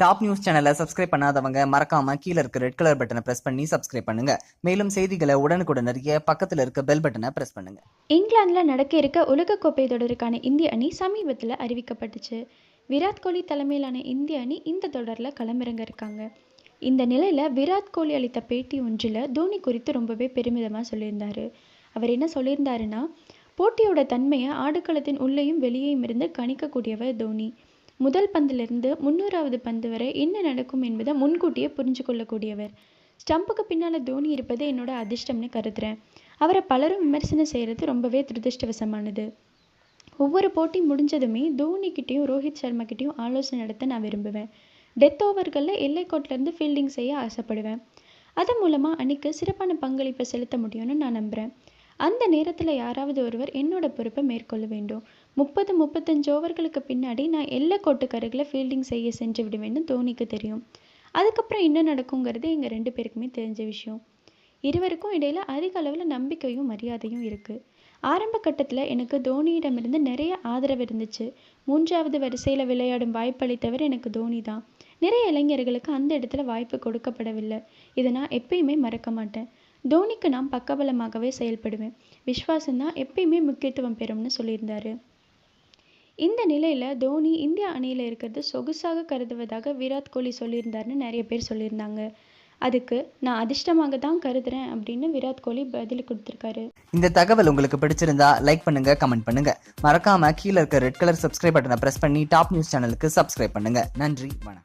Top news சேனலை subscribe பண்ணாதவங்க மறக்காம கீழே இருக்க ரெட் கலர் பட்டனை பிரஸ் பண்ணி சப்ஸ்கிரைப் பண்ணுங்க. மேலும் செய்திகளை உடனுக்குடன் அறிய பக்கத்தில் இருக்க பெல் பட்டனை பிரஸ் பண்ணுங்க. இங்கிலாந்தில் நடக்க இருக்க உலகக்கோப்பை தொடருக்கான இந்திய அணி சமீபத்தில் அறிவிக்கப்பட்டுச்சு. விராட் கோலி தலைமையிலான இந்திய அணி இந்த தொடரில் களமிறங்க இருக்காங்க. இந்த நிலையில் விராட் கோலி அளித்த பேட்டி ஒன்றில் தோனி குறித்து ரொம்பவே பெருமிதமாக சொல்லியிருந்தார். அவர் என்ன சொல்லியிருந்தாருன்னா போட்டியோட தன்மையை ஆடுகளத்தின் உள்ளேயும் வெளியேயும் இருந்து கணிக்கக்கூடியவர் தோனி. முதல் பந்திலிருந்து முன்னூறாவது பந்து வரை என்ன நடக்கும் என்பதை முன்கூட்டியே புரிஞ்சு கொள்ளக்கூடியவர். ஸ்டம்புக்கு பின்னால் தோனி இருப்பது என்னோட அதிர்ஷ்டம்னு கருதுறேன். அவரை பலரும் விமர்சனம் செய்கிறது ரொம்பவே துரதிருஷ்டவசமானது. ஒவ்வொரு போட்டி முடிஞ்சதுமே தோனிக்கிட்டேயும் ரோஹித் சர்மா கிட்டேயும் ஆலோசனை நடத்த நான் விரும்புவேன். டெத் ஓவர்களில் எல்லை கோட்லேருந்து ஃபீல்டிங் செய்ய ஆசைப்படுவேன். அதன் மூலமாக அணிக்கு சிறப்பான பங்களிப்பை செலுத்த முடியும்னு நான் நம்புகிறேன் அந்த நேரத்தில் யாராவது ஒருவர் என்னோட பொறுப்பை மேற்கொள்ள வேண்டும். முப்பது முப்பத்தஞ்சு ஓவர்களுக்கு பின்னாடி நான் எல்லை கோட்டுக்காரர்களை ஃபீல்டிங் செய்ய சென்று விடுவேன்னு தோனிக்கு தெரியும். அதுக்கப்புறம் என்ன நடக்குங்கிறது எங்கள் ரெண்டு பேருக்குமே தெரிஞ்ச விஷயம். இருவருக்கும் இடையில் அதிக அளவில் நம்பிக்கையும் மரியாதையும் இருக்குது ஆரம்ப கட்டத்தில் எனக்கு தோனியிடமிருந்து நிறைய ஆதரவு இருந்துச்சு. மூன்றாவது வரிசையில் விளையாடும் வாய்ப்பளித்தவர் எனக்கு தோனி தான். நிறைய இளைஞர்களுக்கு அந்த இடத்துல வாய்ப்பு கொடுக்கப்படவில்லை. இதை நான் எப்பயுமே மறக்க மாட்டேன். தோனிக்கு நான் பக்கபலமாகவே செயல்படுவேன். விஸ்வாசம்தான் எப்பயுமே முக்கியத்துவம் பெறும்னு சொல்லியிருந்தாரு. இந்த நிலையில் தோனி இந்தியா அணியில் இருக்கிறது சொகுசாக கருதுவதாக விராட் கோலி சொல்லியிருந்தாருன்னு நிறைய பேர் சொல்லியிருந்தாங்க. அதுக்கு நான் அதிர்ஷ்டமாக தான் கருதுறேன் அப்படின்னு விராட் கோலி பதில் கொடுத்துருக்காரு. இந்த தகவல் உங்களுக்கு பிடிச்சிருந்தா லைக் பண்ணுங்க கமெண்ட் பண்ணுங்க. மறக்காம கீழே இருக்க ரெட் கலர் சப்ஸ்கிரைப் பட்டனை பிரஸ் பண்ணி டாப் நியூஸ் சேனலுக்கு சப்ஸ்கிரைப் பண்ணுங்க. நன்றி வணக்கம்.